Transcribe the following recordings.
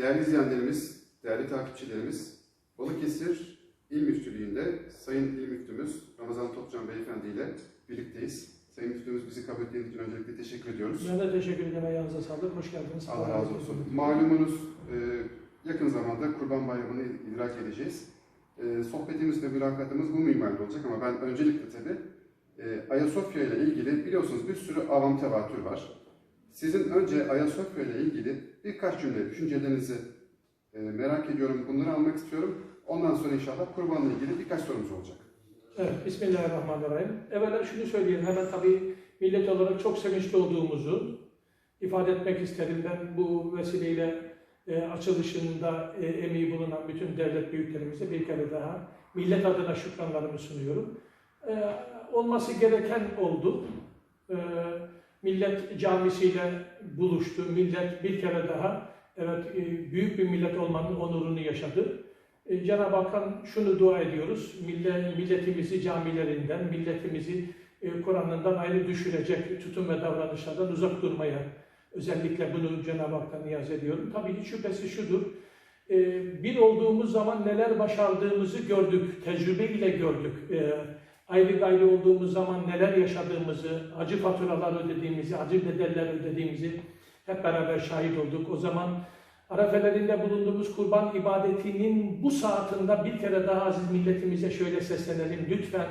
Değerli izleyenlerimiz, değerli takipçilerimiz, Balıkesir İl Müftülüğü'nde Sayın İl Müftümüz Ramazan Topcan Beyefendi ile birlikteyiz. Sayın Müftümüz bizi kabul ettiğiniz için öncelikle teşekkür ediyoruz. Ben de teşekkür ederim. Ayağınıza sağlık. Hoş geldiniz. Allah razı olsun. Malumunuz e, yakın zamanda Kurban Bayramı'nı idrak edeceğiz. E, sohbetimiz ve mülakatımız bu minvalde olacak ama ben öncelikle tabii e, Ayasofya ile ilgili biliyorsunuz bir sürü avam tevatür var. Sizin önce Ayasofya ile ilgili birkaç cümle düşüncelerinizi e, merak ediyorum. Bunları almak istiyorum. Ondan sonra inşallah kurbanla ilgili birkaç sorumuz olacak. Evet, Bismillahirrahmanirrahim. Evvela şunu söyleyeyim. Hemen tabii millet olarak çok sevinçli olduğumuzu ifade etmek isterim. Ben bu vesileyle e, açılışında e, emeği bulunan bütün devlet büyüklerimize bir kere daha millet adına şükranlarımı sunuyorum. E, olması gereken oldu. E, millet camisiyle buluştu. Millet bir kere daha evet e, büyük bir millet olmanın onurunu yaşadı. E, Cenab-ı Hak'tan şunu dua ediyoruz. Millet, milletimizi camilerinden, milletimizi e, Kur'an'ından ayrı düşürecek tutum ve davranışlardan uzak durmaya özellikle bunu Cenab-ı Hak'tan niyaz ediyorum. Tabii hiç şüphesi şudur. Bir olduğumuz zaman neler başardığımızı gördük, tecrübeyle gördük. Ayrı gayrı olduğumuz zaman neler yaşadığımızı, acı faturalar ödediğimizi, acı bedeller ödediğimizi hep beraber şahit olduk. O zaman Arafelerinde bulunduğumuz kurban ibadetinin bu saatinde bir kere daha aziz milletimize şöyle seslenelim. Lütfen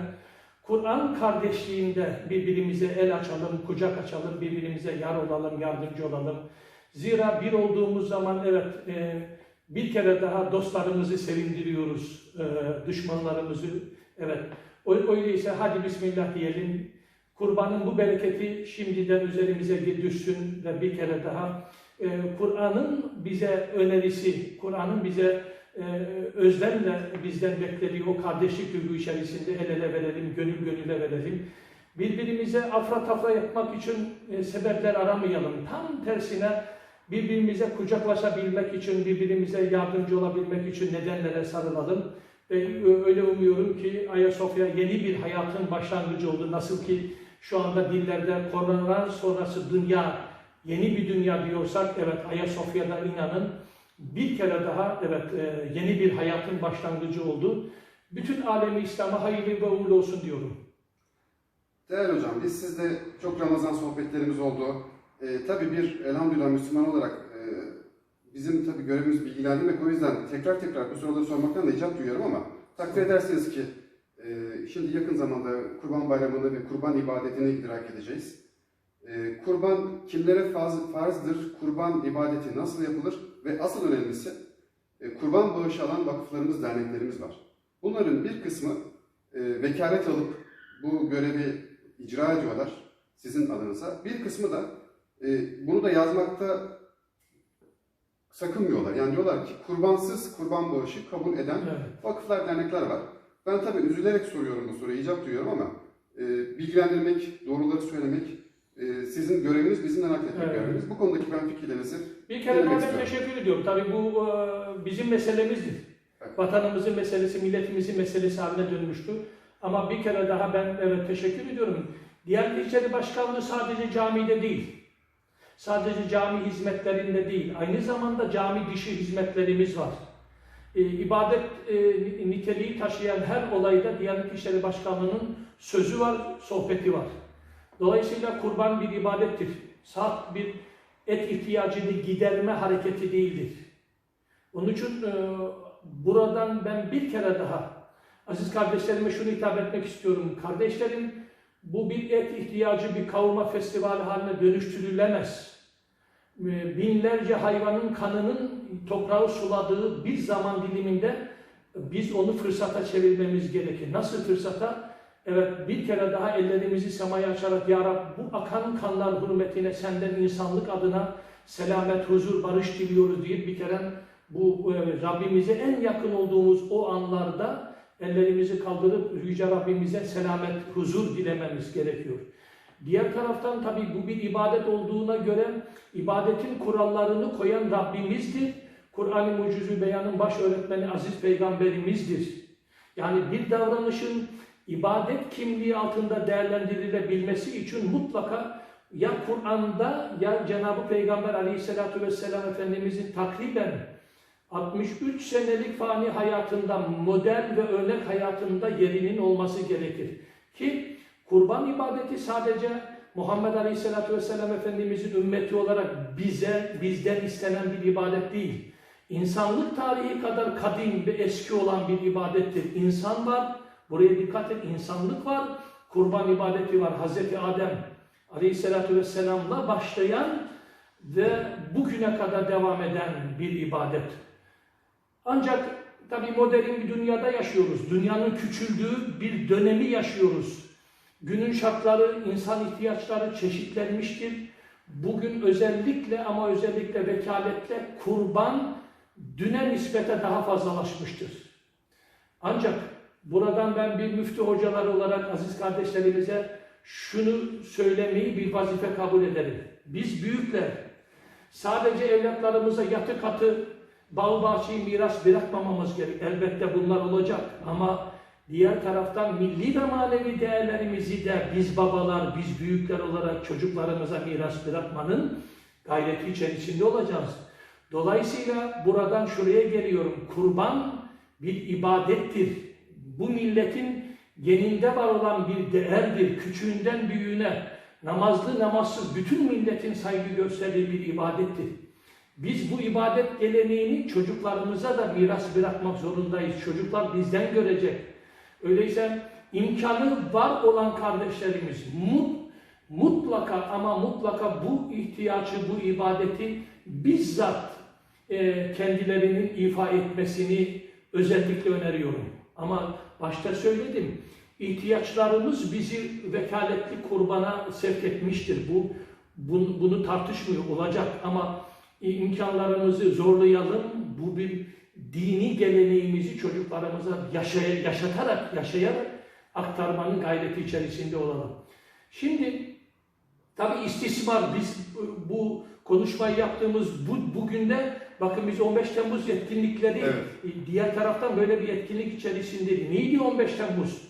Kur'an kardeşliğinde birbirimize el açalım, kucak açalım, birbirimize yar olalım, yardımcı olalım. Zira bir olduğumuz zaman evet e, bir kere daha dostlarımızı sevindiriyoruz, e, düşmanlarımızı evet. Öyleyse hadi Bismillah diyelim. Kurbanın bu bereketi şimdiden üzerimize düşsün ve bir kere daha e, Kur'an'ın bize önerisi, Kur'an'ın bize e, özlemle bizden beklediği o kardeşlik duygu içerisinde el ele verelim, gönül gönüle verelim. Birbirimize afra tafra yapmak için e, sebepler aramayalım. Tam tersine birbirimize kucaklaşabilmek için, birbirimize yardımcı olabilmek için nedenlere sarılalım. Öyle umuyorum ki Ayasofya yeni bir hayatın başlangıcı oldu. Nasıl ki şu anda dillerde korona sonrası dünya yeni bir dünya diyorsak evet Ayasofya'da inanın bir kere daha evet e, yeni bir hayatın başlangıcı oldu. Bütün alemi İslam'a hayırlı ve uğurlu olsun diyorum. Değerli hocam, biz sizde çok Ramazan sohbetlerimiz oldu. Ee, tabii bir elhamdülillah Müslüman olarak bizim tabii görevimiz bilgilendirmek. O yüzden tekrar tekrar bu soruları sormaktan da icap duyuyorum ama takdir edersiniz ki e, şimdi yakın zamanda Kurban Bayramı'nı ve Kurban ibadetini idrak edeceğiz. E, kurban kimlere farz, farzdır, kurban ibadeti nasıl yapılır ve asıl önemlisi e, kurban bağışı alan vakıflarımız, derneklerimiz var. Bunların bir kısmı e, vekalet alıp bu görevi icra ediyorlar sizin adınıza. Bir kısmı da bunu da yazmakta sakınmıyorlar. Yani diyorlar ki kurbansız kurban bağışı kabul eden Evet. vakıflar, dernekler var. Ben tabii üzülerek soruyorum bu soruyu, icap duyuyorum ama e, bilgilendirmek, doğruları söylemek e, sizin göreviniz, bizim de nakletmek Evet. görevimiz. Bu konudaki ben fikirlerinizi Bir kere ben teşekkür ediyorum. Tabii bu e, bizim meselemizdir. Evet. Vatanımızın meselesi, milletimizin meselesi haline dönmüştü. Ama bir kere daha ben evet teşekkür ediyorum. Diyanet İşleri Başkanlığı sadece camide değil. Sadece cami hizmetlerinde değil. Aynı zamanda cami dışı hizmetlerimiz var. E, ibadet e, niteliği taşıyan her olayda Diyanet İşleri Başkanlığı'nın sözü var, sohbeti var. Dolayısıyla kurban bir ibadettir. Saat bir et ihtiyacını giderme hareketi değildir. Onun için e, buradan ben bir kere daha aziz kardeşlerime şunu hitap etmek istiyorum. Kardeşlerim bu bir et ihtiyacı bir kavurma festivali haline dönüştürülemez. E, Binlerce hayvanın kanının toprağı suladığı bir zaman diliminde biz onu fırsata çevirmemiz gerekir. Nasıl fırsata? Evet bir kere daha ellerimizi semaya açarak Ya Rab bu akan kanlar hürmetine senden insanlık adına selamet, huzur, barış diliyoruz deyip bir kere bu e, Rabbimize en yakın olduğumuz o anlarda ellerimizi kaldırıp Yüce Rabbimize selamet, huzur dilememiz gerekiyor. Diğer taraftan tabi bu bir ibadet olduğuna göre ibadetin kurallarını koyan Rabbimizdir. Kur'an-ı Mucizü Beyan'ın baş öğretmeni Aziz Peygamberimizdir. Yani bir davranışın ibadet kimliği altında değerlendirilebilmesi için mutlaka ya Kur'an'da ya Cenab-ı Peygamber Aleyhisselatü Vesselam Efendimizin takriben 63 senelik fani hayatında model ve örnek hayatında yerinin olması gerekir. Ki kurban ibadeti sadece Muhammed Aleyhisselatü Vesselam Efendimizin ümmeti olarak bize, bizden istenen bir ibadet değil. İnsanlık tarihi kadar kadim ve eski olan bir ibadettir. İnsan var, buraya dikkat et, insanlık var, kurban ibadeti var. Hazreti Adem Aleyhisselatü Vesselam'la başlayan ve bugüne kadar devam eden bir ibadet. Ancak tabii modern bir dünyada yaşıyoruz. Dünyanın küçüldüğü bir dönemi yaşıyoruz. Günün şartları, insan ihtiyaçları çeşitlenmiştir. Bugün özellikle ama özellikle vekaletle kurban düne nispete daha fazlalaşmıştır. Ancak buradan ben bir müftü hocalar olarak aziz kardeşlerimize şunu söylemeyi bir vazife kabul ederim. Biz büyükler sadece evlatlarımıza yatı katı bağ bahçeyi miras bırakmamamız gerek. Elbette bunlar olacak ama diğer taraftan milli ve manevi değerlerimizi de biz babalar, biz büyükler olarak çocuklarımıza miras bırakmanın gayreti içerisinde olacağız. Dolayısıyla buradan şuraya geliyorum. Kurban bir ibadettir. Bu milletin geninde var olan bir değerdir. Küçüğünden büyüğüne, namazlı namazsız bütün milletin saygı gösterdiği bir ibadettir. Biz bu ibadet geleneğini çocuklarımıza da miras bırakmak zorundayız. Çocuklar bizden görecek. Öyleyse imkanı var olan kardeşlerimiz mut, mutlaka ama mutlaka bu ihtiyacı, bu ibadeti bizzat e, kendilerinin ifa etmesini özellikle öneriyorum. Ama başta söyledim, ihtiyaçlarımız bizi vekaletli kurbana sevk etmiştir. Bu bunu tartışmıyor olacak ama imkanlarımızı zorlayalım. Bu bir dini geleneğimizi çocuklarımıza yaşay yaşatarak, yaşayarak aktarmanın gayreti içerisinde olalım. Şimdi tabi istismar biz bu konuşmayı yaptığımız bu bugün de bakın biz 15 Temmuz etkinlikleri Evet. diğer taraftan böyle bir etkinlik içerisindeydi. Neydi 15 Temmuz?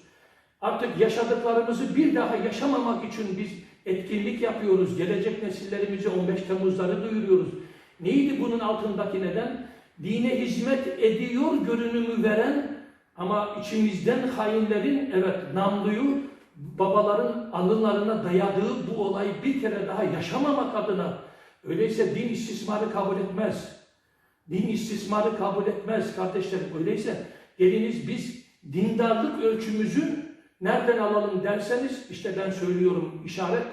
Artık yaşadıklarımızı bir daha yaşamamak için biz etkinlik yapıyoruz. Gelecek nesillerimize 15 Temmuzları duyuruyoruz. Neydi bunun altındaki neden? Dine hizmet ediyor görünümü veren ama içimizden hainlerin evet namluyu babaların alınlarına dayadığı bu olayı bir kere daha yaşamamak adına öyleyse din istismarı kabul etmez. Din istismarı kabul etmez kardeşlerim. Öyleyse geliniz biz dindarlık ölçümüzü nereden alalım derseniz işte ben söylüyorum işaret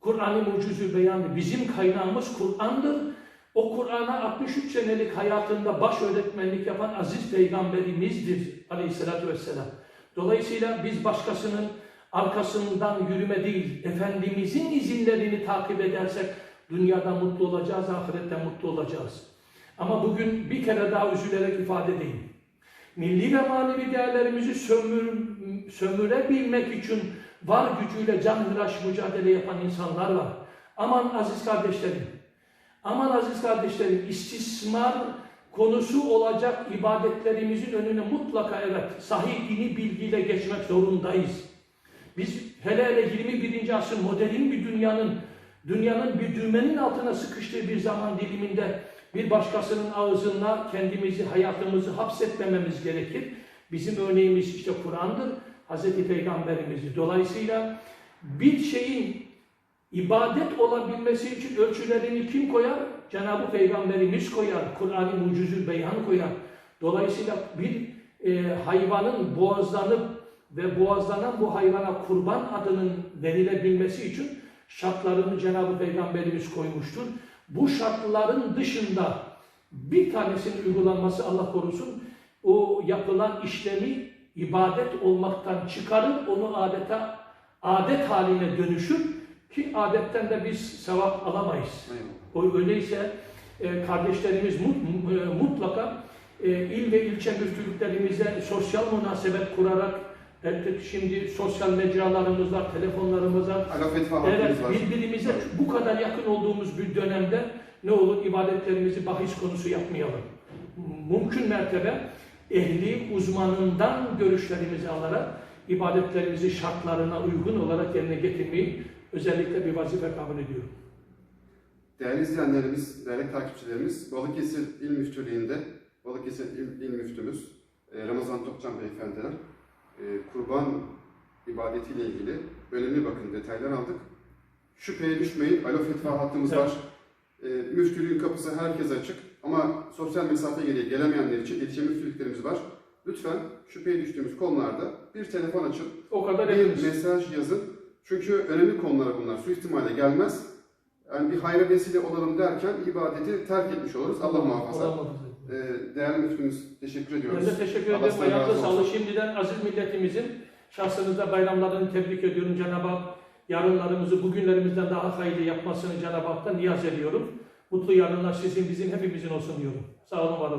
Kur'an-ı Mucizü Beyanı bizim kaynağımız Kur'an'dır. O Kur'an'a 63 senelik hayatında baş öğretmenlik yapan aziz peygamberimizdir aleyhissalatü vesselam. Dolayısıyla biz başkasının arkasından yürüme değil, Efendimizin izinlerini takip edersek dünyada mutlu olacağız, ahirette mutlu olacağız. Ama bugün bir kere daha üzülerek ifade edeyim. Milli ve manevi değerlerimizi sömür, sömürebilmek için var gücüyle can hıraş mücadele yapan insanlar var. Aman aziz kardeşlerim, aman aziz kardeşlerim istismar konusu olacak ibadetlerimizin önüne mutlaka evet sahih dini bilgiyle geçmek zorundayız. Biz hele hele 21. asır modern bir dünyanın dünyanın bir düğmenin altına sıkıştığı bir zaman diliminde bir başkasının ağzına kendimizi, hayatımızı hapsetmememiz gerekir. Bizim örneğimiz işte Kur'an'dır, Hazreti Peygamberimiz. Dolayısıyla bir şeyin ibadet olabilmesi için ölçülerini kim koyar? Cenab-ı Peygamberimiz koyar, Kur'an-ı Mucizül Beyan koyar. Dolayısıyla bir e, hayvanın boğazlanıp ve boğazlanan bu hayvana kurban adının verilebilmesi için şartlarını Cenab-ı Peygamberimiz koymuştur. Bu şartların dışında bir tanesinin uygulanması Allah korusun o yapılan işlemi ibadet olmaktan çıkarır, onu adeta adet haline dönüşür ki adetten de biz sevap alamayız. O öyleyse e, kardeşlerimiz mut- mu- e, mutlaka e, il ve ilçe müftülüklerimizde sosyal münasebet kurarak elbette şimdi sosyal mecralarımız var, telefonlarımız var. Alo Fetva Evet, birbirimize bu kadar yakın olduğumuz bir dönemde ne olur ibadetlerimizi bahis konusu yapmayalım. Mümkün mertebe ehli uzmanından görüşlerimizi alarak ibadetlerimizi şartlarına uygun olarak yerine getirmeyi özellikle bir vazife kabul ediyorum. Değerli izleyenlerimiz, değerli takipçilerimiz, Balıkesir İl Müftülüğü'nde Balıkesir İl, İl Müftümüz e, Ramazan Topçam Beyefendiler e, kurban ibadetiyle ilgili önemli bakın detaylar aldık. Şüpheye düşmeyin. Alo fetva hattımız Evet. var. E, müftülüğün kapısı herkese açık. Ama sosyal mesafe gereği gelemeyenler için iletişim müftülüklerimiz var. Lütfen şüpheye düştüğümüz konularda bir telefon açın, O kadar bir hepimiz. mesaj yazın. Çünkü önemli konular bunlar. Suistimale gelmez. Yani bir hayra vesile olalım derken ibadeti terk etmiş oluruz. Allah muhafaza. Allah muhafaza. Ee, değerli müftümüz teşekkür ediyoruz. Ben de teşekkür ederim. razı sağlık. Şimdiden aziz milletimizin şahsınızda bayramlarını tebrik ediyorum. Cenab-ı Hak yarınlarımızı bugünlerimizden daha hayırlı yapmasını Cenab-ı Hak'tan niyaz ediyorum. Mutlu yarınlar sizin bizim hepimizin olsun diyorum. Sağ olun var olun.